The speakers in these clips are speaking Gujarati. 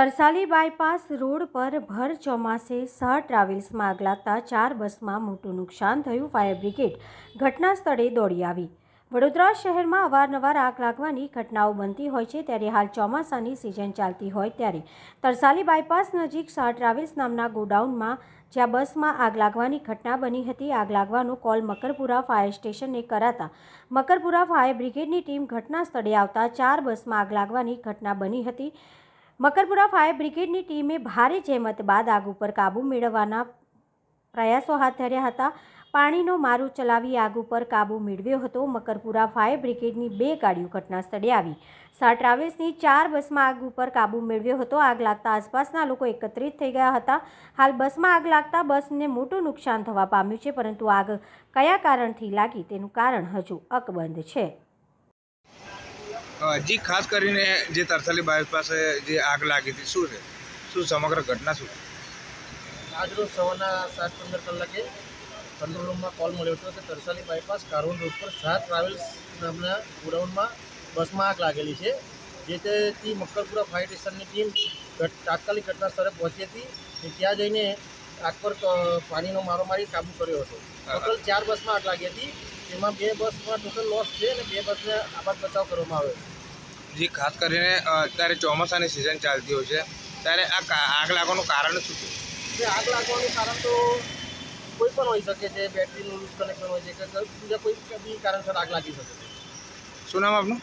તરસાલી બાયપાસ રોડ પર ભર ચોમાસે સહ ટ્રાવેલ્સમાં આગ લાગતા ચાર બસમાં મોટું નુકસાન થયું. ફાયર બ્રિગેડ ઘટના સ્થળે દોડી આવી. વડોદરા શહેરમાં અવારનવાર આગ લાગવાની ઘટનાઓ બનતી હોય છે. ત્યારે હાલ ચોમાસાની સિઝન ચાલતી હોય ત્યારે તરસાલી બાયપાસ નજીક સહ ટ્રાવેલ્સ નામના ગોડાઉનમાં જ્યાં બસમાં આગ લાગવાની ઘટના બની હતી. આગ લાગવાનો કોલ મકરપુરા ફાયર સ્ટેશનને કરાતા મકરપુરા ફાયર બ્રિગેડની ટીમ ઘટના સ્થળે આવતા ચાર બસમાં આગ લાગવાની ઘટના બની હતી. મકરપુરા ફાયર બ્રિગેડની ટીમે ભારે જહેમત બાદ આગ ઉપર કાબૂ મેળવવાના પ્રયાસો હાથ ધર્યા હતા. પાણીનો મારો ચલાવી આગ ઉપર કાબૂ મેળવ્યો હતો. મકરપુરા ફાયર બ્રિગેડની બે ગાડીઓ ઘટના સ્થળે આવી. સા ટ્રાવેલ્સની ચાર બસમાં આગ ઉપર કાબૂ મેળવ્યો હતો. આગ લાગતા આસપાસના લોકો એકત્રિત થઈ ગયા હતા. હાલ બસમાં આગ લાગતા બસને મોટું નુકસાન થવા પામ્યું છે, પરંતુ આગ કયા કારણથી લાગી તેનું કારણ હજુ અકબંધ છે. જી ખાસ કરીને જે તરસાલી બાયસ પાસે જે આગ લાગી હતી શું છે? શું સમગ્ર ઘટના શું? આજરોજ સવારના સાત પંદર કલાકે કંટ્રોલ રૂમમાં કોલ મળ્યો હતો કે તરસાલી બાયપાસ કારોલ રોડ પર સાત ટ્રાવેલ્સ નામના ગોડાઉનમાં બસમાં આગ લાગેલી છે જે તેથી મક્કરપુરા ફાયર સ્ટેશનની ટીમ તાત્કાલિક ઘટના સ્થળે પહોંચી હતી અને ત્યાં જઈને આગ પર પાણીનો મારો મારી કાબુ કર્યો હતો. ટોટલ ચાર બસમાં આગ લાગી હતી તેમાં બે બસમાં ટોટલ લોસ છે અને બે બસને આબાદ બચાવ કરવામાં આવ્યો જી ખાસ કરીને અત્યારે ચોમાસાની સિઝન ચાલતી હોય છે. ત્યારે આ આગ લાગવાનું કારણ શું છે? આગ લાગવાનું કારણ તો કોઈ પણ હોઈ શકે છે બેટરીનું લૂઝ કનેક્શન હોય છે કે બીજા કોઈ બી કારણસર આગ લાગી શકે છે. શું નામ આપનું?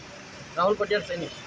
રાહુલ પટેલ સૈનિક.